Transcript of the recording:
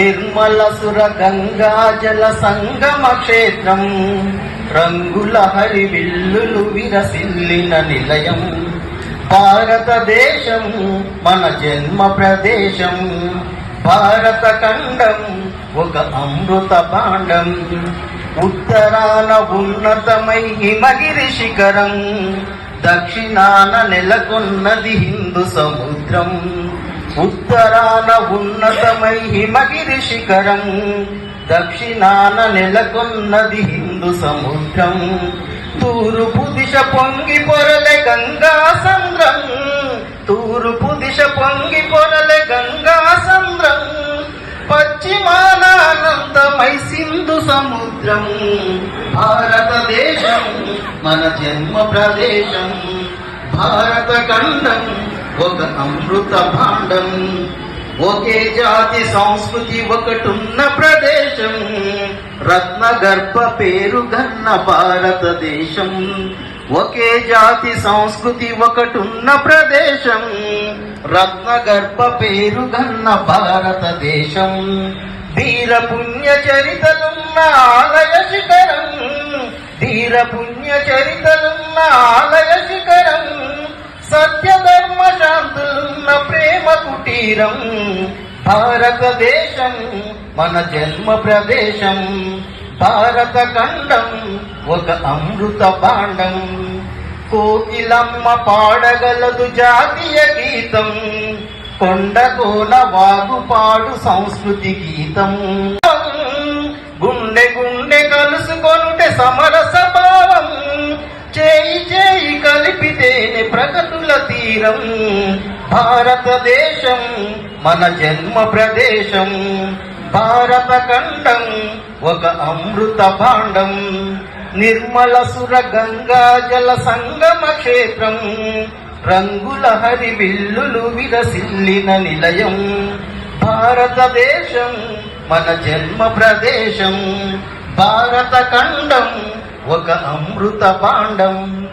నిర్మల సుర గంగా జల సంగమ క్షేత్రం. రంగుల హరి విల్లులు విరసిల్లిన నిలయం. భారతదేశం మన జన్మ ప్రదేశం. భారత ఖండం ఒక అమృత భాండం. ఉత్తరాన ఉన్నతమై హిమగిరి శిఖరం. దక్షిణాన నెలకొన్నది హిందూ సముద్రం. ఉత్తరాన ఉన్నతమై హిమగిరి శిఖరం దక్షిణాన నెలకొన్నది హిందూ సముద్రం. తూర్పు దిశ పొంగి పొరలే గంగా సంద్రం. తూర్పు దిశ పొంగి పొరలే గంగా సంద్రం. పశ్చిమానందమై సింధు సముద్రం. భారతదేశం మన జన్మ ప్రదేశం. భారత ఖండం ఒక అమృత భాండం ఒకే జాతి సంస్కృతి ఒకటున్న ప్రదేశం రత్న గర్భ పేరు గన్న భారతదేశం. ఒకే జాతి సంస్కృతి ఒకటున్న ప్రదేశం రత్న గర్భ పేరు గన్న భారతదేశం. వీర పుణ్య చరితలున్న ఆలయ శిఖరం వీర పుణ్య చరితలున్న ఆలయ కుటీరం భారతదేశం మన జన్మ ప్రదేశం. భారత ఖండం ఒక అమృత భాండం. కోకిలమ్మ పాడగలదు జాతీయ గీతం. కొండ కోన వాగు పాడు సంస్కృతి గీతం. తీరం భారతదేశం మన జన్మ ప్రదేశం. భారత ఖండం ఒక అమృత భాండం. నిర్మల సుర గంగా జల సంగమ క్షేత్రం. రంగుల హరి విల్లులు విరసిల్లిన నిలయం. భారతదేశం మన జన్మ ప్రదేశం. భారత ఖండం ఒక అమృత భాండం.